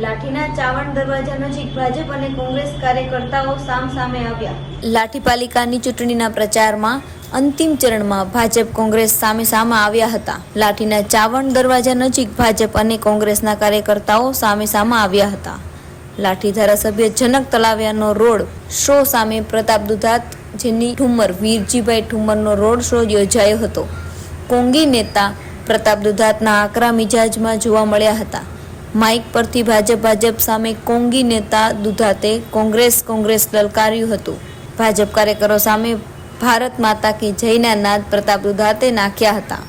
લાઠીના ચાવણ કોંગ્રેસ કાર્યકર્તાઓ લાઠી પાલિકાની ચૂંટણીના પ્રચારમાં અંતિમ ચરણમાં ભાજપ કોંગ્રેસ સામે સામે આવ્યા હતા. લાઠીના ચાવણ દરવાજા નજીક ભાજપ અને કોંગ્રેસના કાર્યકર્તાઓ સામે સામે આવ્યા હતા. લાઠી ધારાસભ્ય જનક તલાવિયાનો રોડ શો સામે પ્રતાપ દુધાત, જેની ઠુમ્મર વીરજીભાઈ ઠુમરનો રોડ શો યોજાયો હતો. કોંગી નેતા પ્રતાપ દુધાતના આકરા મિજાજમાં જોવા મળ્યા હતા. માઇક પરથી ભાજપ ભાજપ સામે કોંગી નેતા દુધાતે કોંગ્રેસ કોંગ્રેસ લલકાર્યું હતું. ભાજપ કાર્યકરો સામે ભારત માતા કી જયના નાદ પ્રતાપ દુધાતે નાખ્યા હતા.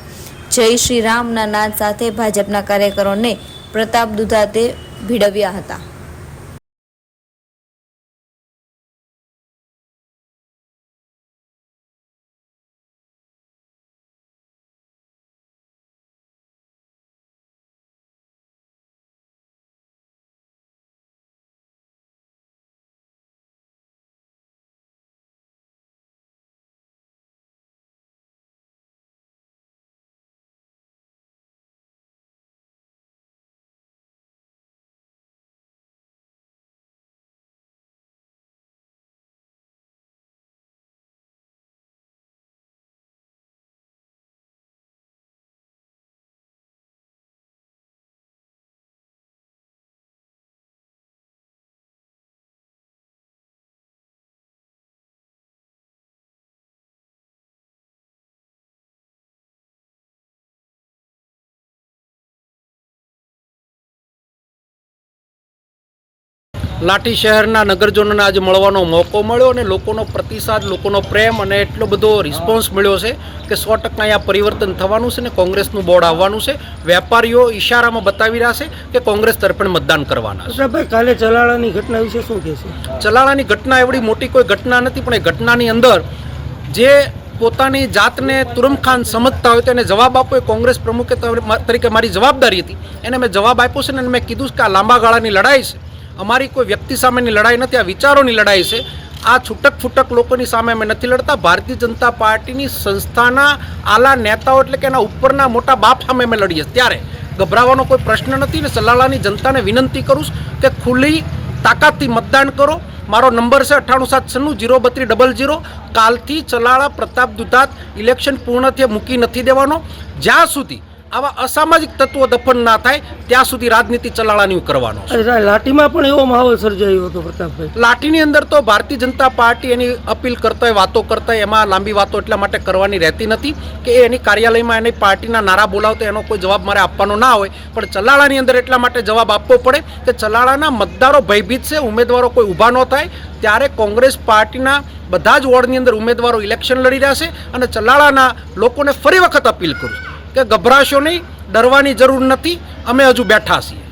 જય શ્રી રામના નાદ સાથે ભાજપના કાર્યકરોને પ્રતાપ દુધાતે ભીડવ્યા હતા. લાઠી શહેરના નગરજનોને આજે મળવાનો મોકો મળ્યો અને લોકોનો પ્રતિસાદ લોકોનો પ્રેમ અને એટલો બધો રિસ્પોન્સ મળ્યો છે કે સો ટકા અહીંયા પરિવર્તન થવાનું છે ને કોંગ્રેસનું બોર્ડ આવવાનું છે. વેપારીઓ ઈશારામાં બતાવી રહ્યા છે કે કોંગ્રેસ તરફે મતદાન કરવાના છે. ભાઈ કાલે ચલાળાની ઘટના વિશે શું કહેશે ચલાળાની ઘટના એવડી મોટી કોઈ ઘટના નથી પણ એ ઘટનાની અંદર જે પોતાની જાતને તુરમખાન સમજતા હોય તો એને જવાબ આપો. એ કોંગ્રેસ પ્રમુખે તરીકે મારી જવાબદારી હતી. એને મેં જવાબ આપ્યો છે ને મેં કીધું કે આ લાંબા ગાળાની લડાઈ છે. અમારી કોઈ વ્યક્તિ સામેની લડાઈ નથી, આ વિચારોની લડાઈ છે. આ છૂટક ફૂટક લોકોની સામે અમે નથી લડતા. ભારતીય જનતા પાર્ટીની સંસ્થાના આલા નેતાઓ એટલે કે એના ઉપરના મોટા બાપ સામે અમે લડીએ ત્યારે ગભરાવાનો કોઈ પ્રશ્ન નથી ને સલાલાની જનતાને વિનંતી કરું કે ખુલ્લી તાકાતથી મતદાન કરો. મારો નંબર છે અઠ્ઠાણું સાત છન્નું જીરો બત્રીસ ડબલ જીરો. કાલથી ચલાળા પ્રતાપ દુધાત ઇલેક્શન પૂર્ણ થયે મૂકી નથી દેવાનો. જ્યાં સુધી આવા અસામાજિક તત્વો દફન ના થાય ત્યાં સુધી રાજનીતિ ચલાળાની કરવાનો લાઠીમાં પણ એવો માહોલ સર્જાયો હતો પ્રતાપભાઈ. લાઠીની અંદર તો ભારતીય જનતા પાર્ટી એની અપીલ કરતા હોય વાતો કરતા હોય એમાં લાંબી વાતો એટલા માટે કરવાની રહેતી નથી કે એની કાર્યાલયમાં એની પાર્ટીના નારા બોલાવતો એનો કોઈ જવાબ મારે આપવાનો ના હોય. પણ ચલાળાની અંદર એટલા માટે જવાબ આપવો પડે કે ચલાળાના મતદારો ભયભીત છે ઉમેદવારો કોઈ ઊભા ન થાય ત્યારે કોંગ્રેસ પાર્ટીના બધા જ વોર્ડની અંદર ઉમેદવારો ઇલેક્શન લડી રહ્યા છે અને ચલાળાના લોકોને ફરી વખત અપીલ કરું છું. કે ગભરાશો નહીં ડરવાની જરૂર નથી અમે હજુ બેઠા છીએ.